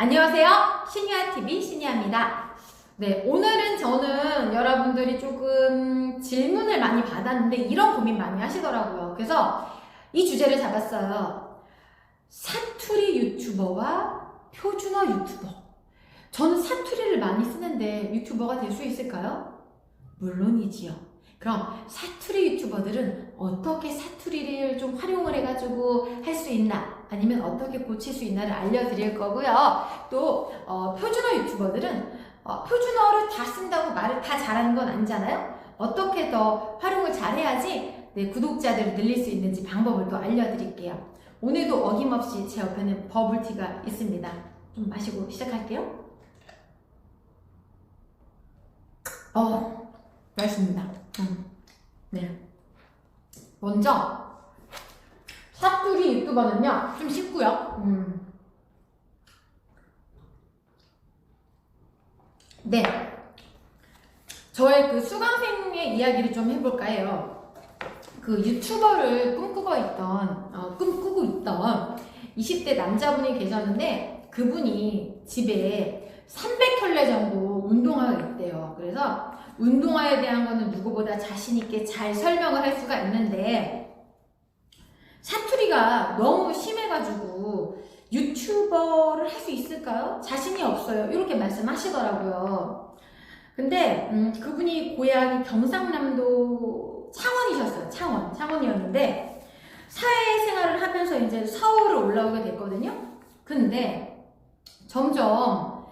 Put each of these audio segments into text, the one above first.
안녕하세요. 시니아TV 시니아입니다. 네, 오늘은 저는 여러분들이 조금 질문을 많이 받았는데 이런 고민 많이 하시더라고요. 그래서 이 주제를 잡았어요. 사투리 유튜버와 표준어 유튜버. 저는 사투리를 많이 쓰는데 유튜버가 될 수 있을까요? 물론이지요. 그럼 사투리 유튜버들은 어떻게 사투리를 좀 활용을 해가지고 할 수 있나 아니면 어떻게 고칠 수 있나를 알려드릴 거고요. 또 어, 표준어 유튜버들은 어, 표준어를 다 쓴다고 말을 다 잘하는 건 아니잖아요. 어떻게 더 활용을 잘해야지 내 구독자들을 늘릴 수 있는지 방법을 또 알려드릴게요. 오늘도 어김없이 제 옆에는 버블티가 있습니다. 좀 마시고 시작할게요. 어, 맛있습니다. 음. 네. 먼저 사투리 유튜버는요 좀 쉽고요. 음. 네. 저의 그 수강생의 이야기를 좀 해볼까 해요. 그 유튜버를 꿈꾸고 있던, 어, 꿈꾸고 있던 20대 남자분이 계셨는데 그분이 집에 300켤레 정도 운동화가 있대요. 그래서 운동화에 대한 거는 누구보다 자신있게 잘 설명을 할 수가 있는데 사투리가 너무 심해가지고 유튜버를 할 수 있을까요? 자신이 없어요. 이렇게 말씀하시더라고요. 근데 음, 그분이 고향이 경상남도 창원이셨어요. 창원, 창원이었는데 사회생활을 하면서 이제 서울을 올라오게 됐거든요. 근데 점점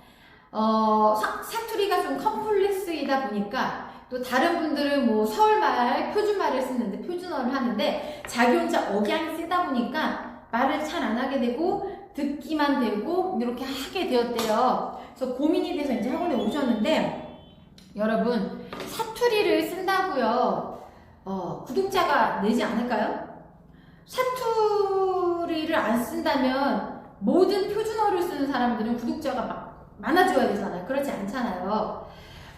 어, 사, 사투리가 좀 컴플렉스이다 보니까 또 다른 분들은 뭐 서울말, 표준말을 쓰는데 표준어를 하는데 자기 혼자 억양이 쓰다 보니까 말을 잘 안 하게 되고 듣기만 되고 이렇게 하게 되었대요. 그래서 고민이 돼서 이제 학원에 오셨는데 여러분 사투리를 쓴다고요. 어, 구독자가 내지 않을까요? 사투리를 안 쓴다면 모든 표준어를 쓰는 사람들은 구독자가 막 많아져야 되잖아요. 그렇지 않잖아요.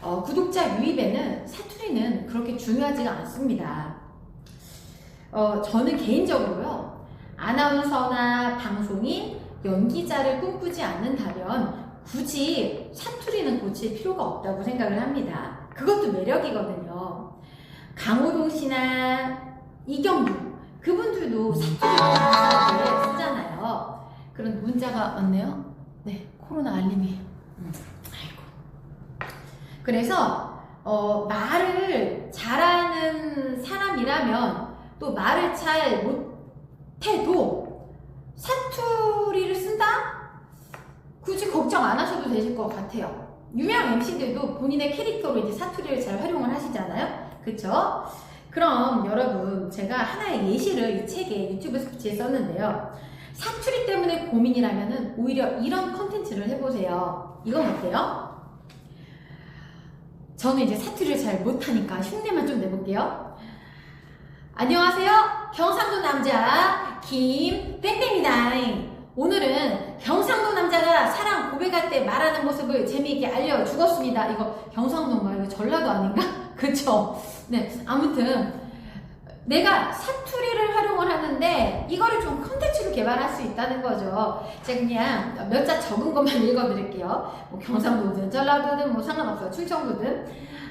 어, 구독자 유입에는 사투리는 그렇게 중요하지가 않습니다. 어, 저는 개인적으로요, 아나운서나 방송인, 연기자를 꿈꾸지 않는다면 굳이 사투리는 고칠 필요가 없다고 생각을 합니다. 그것도 매력이거든요. 강호동 씨나 이경규, 그분들도 사투리를 쓰잖아요. 그런 문자가 왔네요. 네, 코로나 알림이. 음. 그래서 어, 말을 잘하는 사람이라면 또 말을 잘 못해도 사투리를 쓴다? 굳이 걱정 안 하셔도 되실 것 같아요. 유명 MC들도 본인의 캐릭터로 이제 사투리를 잘 활용을 하시잖아요. 그쵸? 그럼 여러분, 제가 하나의 예시를 이 책에 유튜브 스피치에 썼는데요. 사투리 때문에 고민이라면은 오히려 이런 컨텐츠를 해보세요. 이건 어때요? 저는 이제 사투리를 잘 못하니까 흉내만 좀 내볼게요. 안녕하세요. 경상도 남자 김땡땡입니다. 오늘은 경상도 남자가 사랑 고백할 때 말하는 모습을 재미있게 알려주겠습니다. 이거 경상도인가? 이거 전라도 아닌가? 그쵸? 네, 아무튼 내가 사투리를 활용을 하는데 이거를 좀 컨텐츠로 개발할 수 있다는 거죠. 제가 그냥 몇 자 적은 것만 읽어드릴게요. 뭐 경상도든 전라도든 뭐 상관없어요. 충청도든.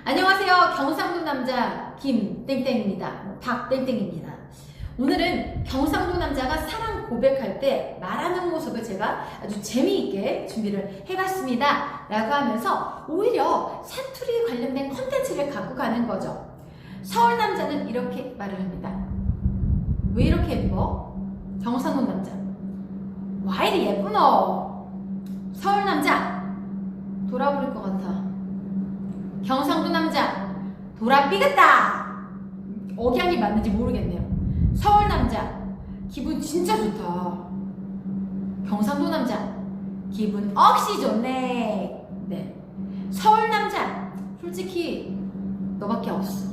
안녕하세요. 경상도 남자 김땡땡입니다. 뭐 박땡땡입니다. 오늘은 경상도 남자가 사랑 고백할 때 말하는 모습을 제가 아주 재미있게 준비를 해봤습니다. 라고 하면서 오히려 사투리 관련된 컨텐츠를 갖고 가는 거죠. 서울 남자는 이렇게 말을 합니다. 왜 이렇게 예뻐? 경상도 남자. 와 이리 예쁘노? 서울 남자. 돌아버릴 것 같아. 경상도 남자. 돌아 삐겠다. 억양이 맞는지 모르겠네요. 서울 남자. 기분 진짜 좋다. 경상도 남자. 기분 억시 좋네. 네. 서울 남자. 솔직히 너밖에 없어.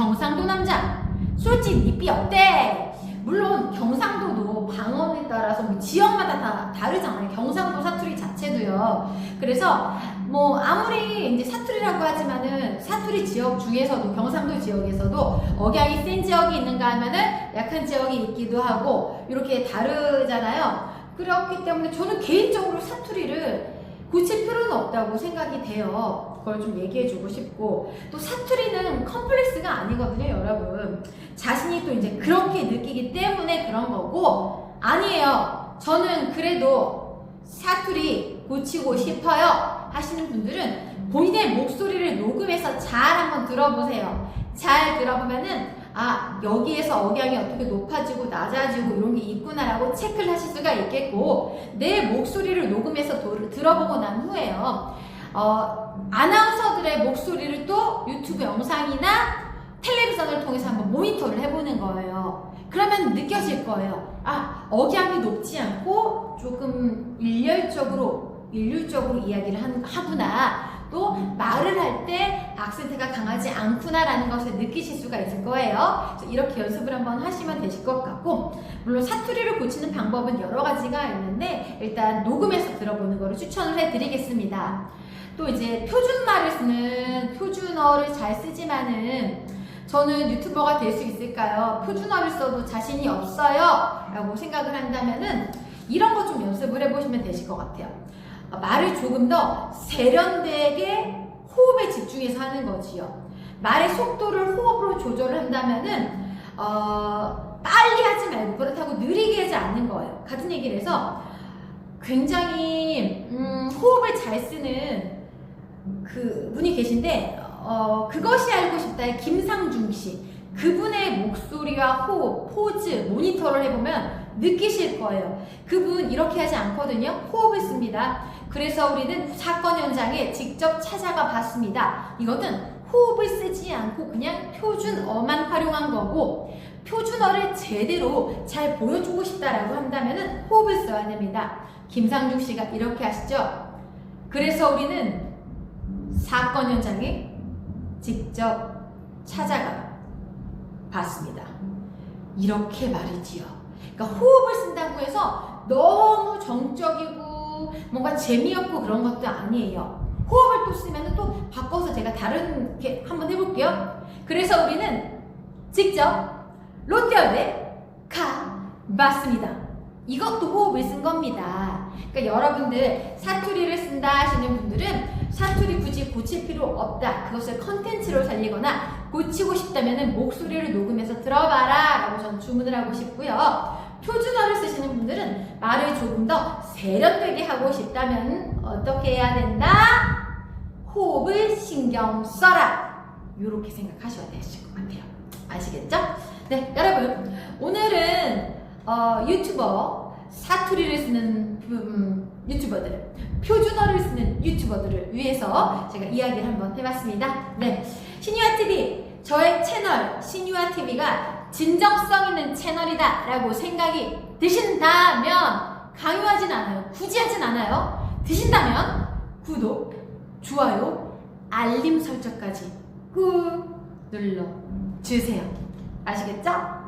경상도 남자 솔직히 니삐 어때? 물론 경상도도 방언에 따라서 뭐 지역마다 다 다르잖아요. 경상도 사투리 자체도요. 그래서 뭐 아무리 이제 사투리라고 하지만은 사투리 지역 중에서도 경상도 지역에서도 억양이 센 지역이 있는가 하면은 약한 지역이 있기도 하고 이렇게 다르잖아요. 그렇기 때문에 저는 개인적으로 사투리를 고칠 필요는 없다고 생각이 돼요. 그걸 좀 얘기해주고 싶고 또 사투리는 컴플렉스가 아니거든요, 여러분. 자신이 또 이제 그렇게 느끼기 때문에 그런 거고 아니에요. 저는 그래도 사투리 고치고 싶어요 하시는 분들은 본인의 목소리를 녹음해서 잘 한번 들어보세요. 잘 들어보면은 아 여기에서 억양이 어떻게 높아지고 낮아지고 이런 게 있구나라고 체크를 하실 수가 있겠고 내 목소리를 녹음해서 도- 들어보고 난 후에요. 어, 아나운서들의 목소리를 또 유튜브 영상이나 텔레비전을 통해서 한번 모니터를 해보는 거예요. 그러면 느껴질 거예요. 아, 억양이 높지 않고 조금 일렬적으로, 일률적으로 이야기를 한- 하구나. 또 말을 할 때 악센트가 강하지 않구나라는 것을 느끼실 수가 있을 거예요. 이렇게 연습을 한번 하시면 되실 것 같고, 물론 사투리를 고치는 방법은 여러 가지가 있는데, 일단 녹음해서 들어보는 거를 추천을 해드리겠습니다. 또 이제 표준말을 쓰는 표준어를 잘 쓰지만은 저는 유튜버가 될 수 있을까요? 표준어를 써도 자신이 없어요. 라고 생각을 한다면은 이런 거 좀 연습을 해보시면 되실 것 같아요. 어, 말을 조금 더 세련되게 호흡에 집중해서 하는 거지요. 말의 속도를 호흡으로 조절을 한다면은 어, 빨리 하지 말고 그렇다고 느리게 하지 않는 거예요. 같은 얘기를 해서 굉장히 음, 호흡을 잘 쓰는 그 분이 계신데 어, 그것이 알고 싶다의 김상중 씨 그분의 목소리와 호흡, 포즈, 모니터를 해보면 느끼실 거예요. 그분 이렇게 하지 않거든요. 호흡을 씁니다. 그래서 우리는 사건 현장에 직접 찾아가 봤습니다. 이거는 호흡을 쓰지 않고 그냥 표준어만 활용한 거고 표준어를 제대로 잘 보여주고 싶다라고 한다면 호흡을 써야 됩니다. 김상중 씨가 이렇게 하시죠. 그래서 우리는 사건 현장에 직접 찾아가 봤습니다. 이렇게 말이지요. 그러니까 호흡을 쓴다고 해서 너무 정적이고 뭔가 재미없고 그런 것도 아니에요. 호흡을 또 쓰면 또 바꿔서 제가 다른 게 한번 해볼게요. 그래서 우리는 직접 롯데월드에 가 봤습니다. 이것도 호흡을 쓴 겁니다. 그러니까 여러분들 사투리를 쓴다 하시는 분들은 사투리 굳이 고칠 필요 없다. 그것을 컨텐츠로 살리거나 고치고 싶다면 목소리를 녹음해서 들어봐라 라고 저는 주문을 하고 싶고요. 표준어를 쓰시는 분들은 말을 조금 더 세련되게 하고 싶다면 어떻게 해야 된다? 호흡을 신경 써라. 이렇게 생각하셔야 되실 것 같아요. 아시겠죠? 네, 여러분. 오늘은 어, 유튜버 사투리를 쓰는 음, 유튜버들, 표준어를 쓰는 유튜버들을 위해서 제가 이야기를 한번 해봤습니다. 네, 신유아 TV 저의 채널 신유아 TV가 진정성 있는 채널이다라고 생각이 드신다면 강요하진 않아요. 굳이 하진 않아요. 드신다면 구독, 좋아요, 알림 설정까지 꾹 눌러 주세요. 아시겠죠?